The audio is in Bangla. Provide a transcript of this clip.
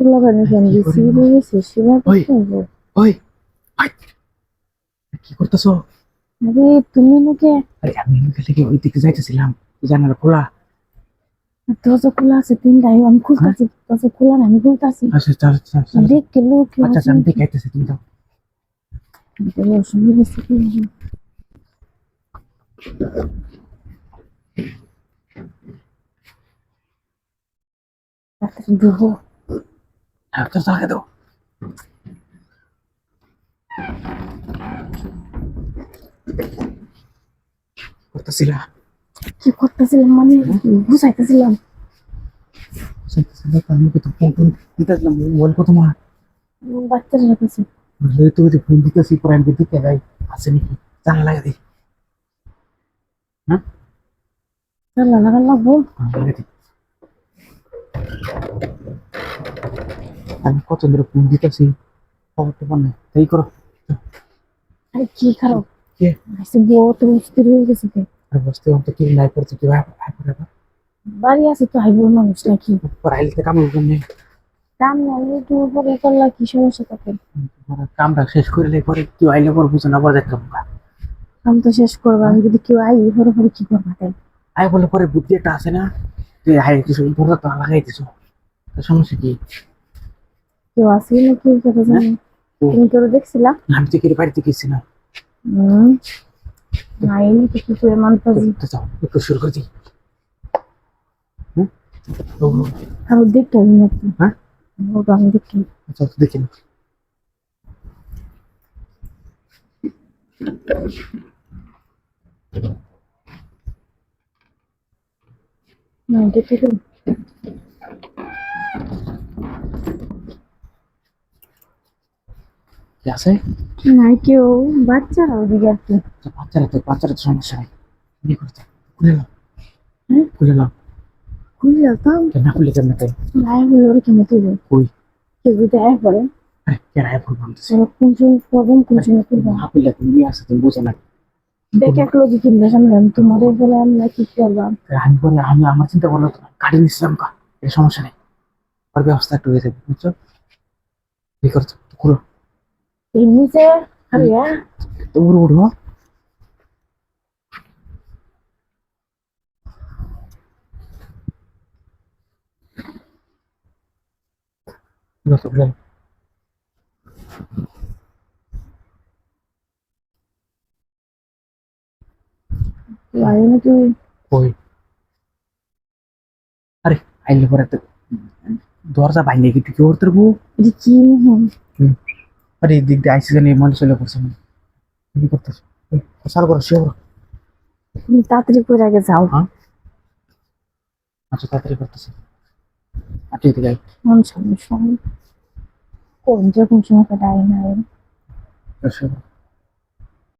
খোলা পানি কেন কি দিছি করবো? রয়েছে সেবা ওই। করবো ওই ওই, কি করতেছো আরে তুমি নাকি আরে আমি এখান থেকে ওই দিকে যাইতেছিলাম জানালা খোলা দরজা খোলা আছে তিনটাই আমি খুলতেছি দরজা খোলা না আমি খুলতেছি আচ্ছা চল চল চল দেখ কে লোক কেউ আচ্ছা আছে আচ্ছা, আমি দেখে আইতেছি তুমি যাও নাকি? অসুবিধা হয়েছে কি হবে? তাড়াতাড়ি ঢুকো। হ্যাঁ তো তাকে দাও। করতেছিলা? কি করতেছিলাম মানে বুঝাইতেছিলাম। আমি তো ফোন ফোন দিতেছিলাম বলব তোমার বাচ্চারা কাছে বুঝলে তো ওই যে ফোন দিতেছি পরে আমি দিতে যাই আছে নাকি? জানা লাগে দিই জানলা লাগা লাগবো? হ্যাঁ, লাগে আমি কত ধরে ফোন দিতেছি খবর তো পান তাই করো। আরে কি খারাপ কে? আইসে বউ তো স্থির হয়ে গেছে কে আর বসতে অন্ত কি নাই করছে কি ভাই ভাই করে বাড়ি আছে তো আইবো মানুষ নাকি? পরে আইলে কাম করবে কাম নাই একটু পরে করলা কি সমস্যা থাকে কামটা শেষ করলে পরে কেউ আইলে পর বুঝে না আবার দেখতাম কাম তো শেষ করব আমি যদি কেউ আই পরে পরে কি করবা তাই? আয় বলে পরে বুদ্ধি একটা আছে না যে হাই কিছু ধরে তো লাগাই দিছো সমস্যা কি? কেউ আসি না কি কথা জানি ও। তুমি তোর দেখছিলা আমি তো কেটে বাড়িতে গেছি না হুম নাই তো কি করে মানতে তো যাও একটু শুরু করে দিই হুম ও, আর দেখতে হবে না একটু হ্যাঁ বলবো আমি দেখি আচ্ছা দেখি না না দেখতে দেবো আছে? কেউ বাচ্চারা ওদিকে আর কি। বাচ্চারা তো বাচ্চারা তো সমস্যা নেই। বিয়ে করতে খুলে নাও। খুলে নাও। খুলে যেতাম না কেন তাই? নাই বলে ওরা কেন তুই কই? কেউ যদি আয় পরে কেন আয় ফুল কোন সময় করবেন কোন সময় করব না। খুললে তুমি নিয়ে আসো তুমি বুঝো না। দেখে এক লোক কিনবে সামনে তোমার বলে কি করলাম আমি পরে আমি আমার চিন্তা করলাম গাড়ি কা এই সমস্যা নেই। ওর ব্যবস্থা একটু হয়ে যাবে বুঝছ? বিয়ে খুলো। ini sih hari ya. Tunggu dong. masuk dulu lain itu boy अरे आईले परत द्वारचा भांडे किती जोर तर गो किती चीन আরে এই দিক দিয়ে আইসি জানি মনে চলে পড়ছে মানে। কি করতেছ? সার করো শিওর তুমি তাড়াতাড়ি করে আগে যাও। হ্যাঁ? আচ্ছা তাড়াতাড়ি করতেছে। আচ্ছা এদিকে আয়। মন সামনে সঙ্গে কোন যে কোন সময় কাটাই না শিওর